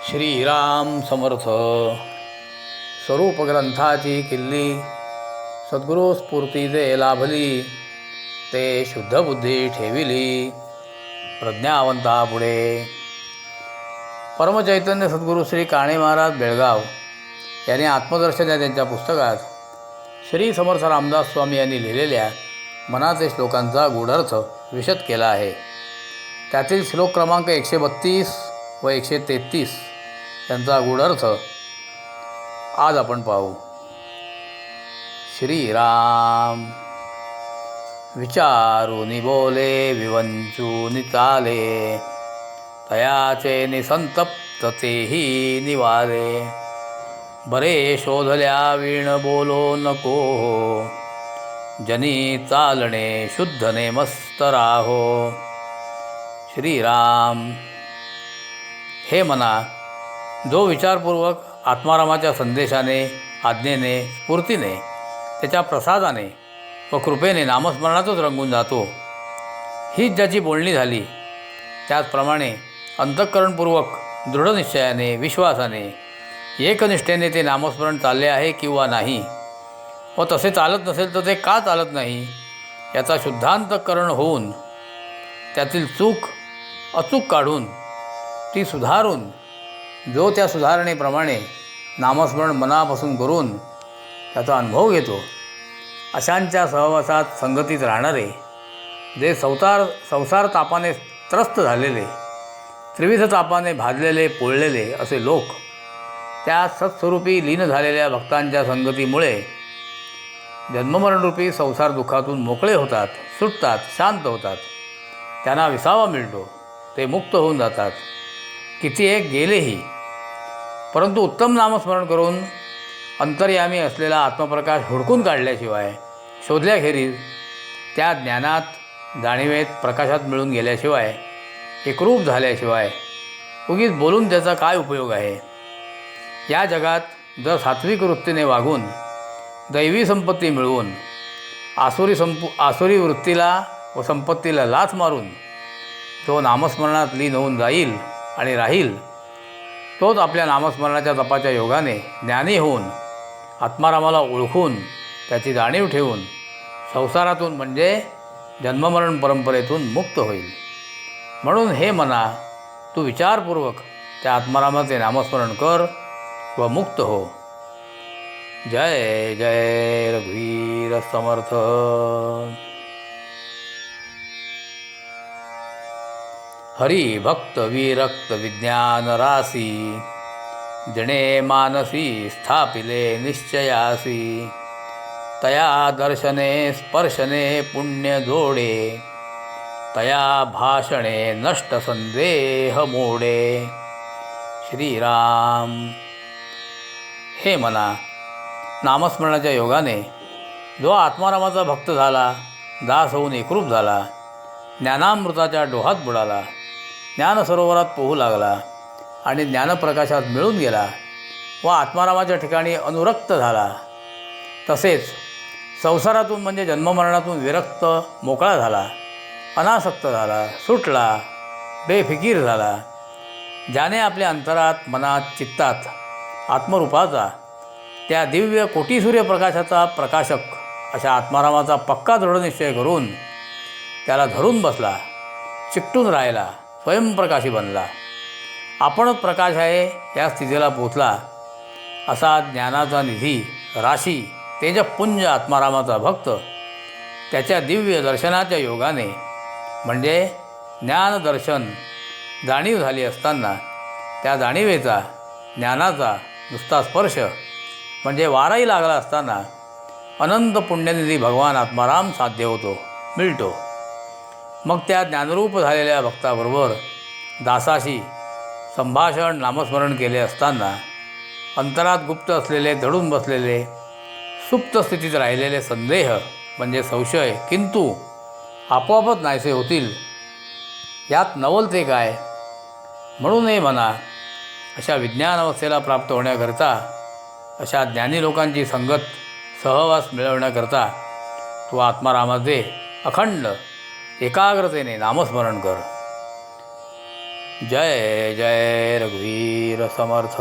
श्रीराम समर्थ। स्वरूप ग्रंथाची किल्ली सद्गुरू स्फूर्ती जे लाभली ते शुद्ध बुद्धी ठेविली प्रज्ञावंता पुढे। परमचैतन्य सद्गुरू श्री काणे महाराज बेळगाव यांनी आत्मदर्शन या त्यांच्या पुस्तकात श्री समर्थ रामदास स्वामी यांनी लिहिलेल्या मनाचे श्लोकांचा गूढार्थ विशद केला आहे. त्यातील श्लोक क्रमांक एकशे बत्तीस व एकशे तेहतीस यांचा गूढार्थ आज आपण पाहू. श्रीराम. विचारुनी बोले विवंचूनि चाले. तयाचे निसंतप्त तेही निवाले. बरे शोधल्या वीण बोलो नको. जनी चालणे शुद्धने मस्त राहो श्रीराम. हे मना जो विचारपूर्वक आत्मारामाच्या संदेशाने आज्ञेने स्फूर्तीने त्याच्या प्रसादाने व कृपेने नामस्मरणातच रंगून जातो. हीच ज्याची बोलणी झाली त्याचप्रमाणे अंतःकरणपूर्वक दृढनिश्चयाने विश्वासाने एकनिष्ठेने ते नामस्मरण चालले आहे किंवा नाही व तसे चालत नसेल तर ते का चालत नाही याचा शुद्धांतकरण होऊन त्यातील चूक अचूक काढून ती सुधारून जो त्या सुधारणेप्रमाणे नामस्मरण मनापासून करून त्याचा अनुभव घेतो अशांच्या सहवासात संगतीत राहणारे जे संसार संसार तापाने त्रस्त झालेले त्रिविध तापाने भाजलेले पोळलेले असे लोक त्या सत्स्वरूपी लीन झालेल्या भक्तांच्या संगतीमुळे जन्ममरणरूपी संसार दुःखातून मोकळे होतात सुटतात शांत होतात. त्यांना विसावा मिळतो ते मुक्त होऊन जातात. किती एक गेलेही परंतु उत्तम नामस्मरण करून अंतर्यामी असलेला आत्मप्रकाश हुडकून काढल्याशिवाय शोधल्याखेरीज त्या ज्ञानात जाणीवेत प्रकाशात मिळून गेल्याशिवाय एकरूप झाल्याशिवाय उगीच बोलून त्याचा काय उपयोग आहे? या जगात जर सात्विक वृत्तीने वागून दैवी संपत्ती मिळवून आसुरी संपू आसुरी वृत्तीला व संपत्तीला लाच मारून जो नामस्मरणात लीन होऊन जाईल आणि राहील. तोच आपल्या नामस्मरणाच्या जपाच्या योगाने ज्ञानी होऊन आत्मारामाला ओळखून त्याची जाणीव ठेवून संसारातून म्हणजे जन्ममरण परंपरेतून मुक्त होईल. म्हणून हे मना तू विचारपूर्वक त्या आत्मारामाचे नामस्मरण कर व मुक्त हो. जय जय रघुवीर समर्थ. हरी भक्त विरक्त विज्ञान रासी जणे मानसी स्थापिले निश्चयासी। तया दर्शने स्पर्शने पुण्य जोडे तया भाषणे नष्ट संदेह मोडे श्रीराम। हे मना नामस्मरणाच्या योगाने जो आत्मारामाचा भक्त झाला दास होऊन एकरूप झाला ज्ञानामृताच्या डोहात बुडाला ज्ञानसरोवरात पोहू लागला आणि ज्ञानप्रकाशात मिळून गेला व आत्मारामाच्या ठिकाणी अनुरक्त झाला. तसेच संसारातून म्हणजे जन्ममरणातून विरक्त मोकळा झाला अनासक्त झाला सुटला बेफिकीर झाला. ज्याने आपल्या अंतरात मनात चित्तात आत्मरूपाचा त्या दिव्य कोटी सूर्यप्रकाशाचा प्रकाशक अशा आत्मारामाचा पक्का दृढनिश्चय करून त्याला धरून बसला चिकटून राहिला. स्वयंप्रकाशी बनला. आपण प्रकाश आहे या स्थितीला पोचला. असा ज्ञानाचा निधी राशी तेजपुंज आत्मारामाचा भक्त त्याच्या दिव्य दर्शनाच्या योगाने म्हणजे ज्ञानदर्शन जाणीव झाली असताना त्या जाणीवेचा ज्ञानाचा नुसता स्पर्श म्हणजे वाराही लागला असताना अनंत पुण्यनिधी भगवान आत्माराम साध्य होतो मिळतो. मग त्या ज्ञानरूप झालेल्या भक्ताबरोबर दासाशी संभाषण नामस्मरण केले असताना अंतरात गुप्त असलेले दडून बसलेले सुप्त स्थितीत राहिलेले संदेह म्हणजे संशय किंतु आपोआपच नाहीसे होतील. यात नवल ते काय म्हणूनही म्हणा अशा विज्ञान अवस्थेला प्राप्त होण्याकरता अशा ज्ञानी लोकांची संगत सहवास मिळवण्याकरता तो आत्मारामाचे अखंड एकाग्रतेने नामस्मरण कर. जय जय रघुवीर समर्थ.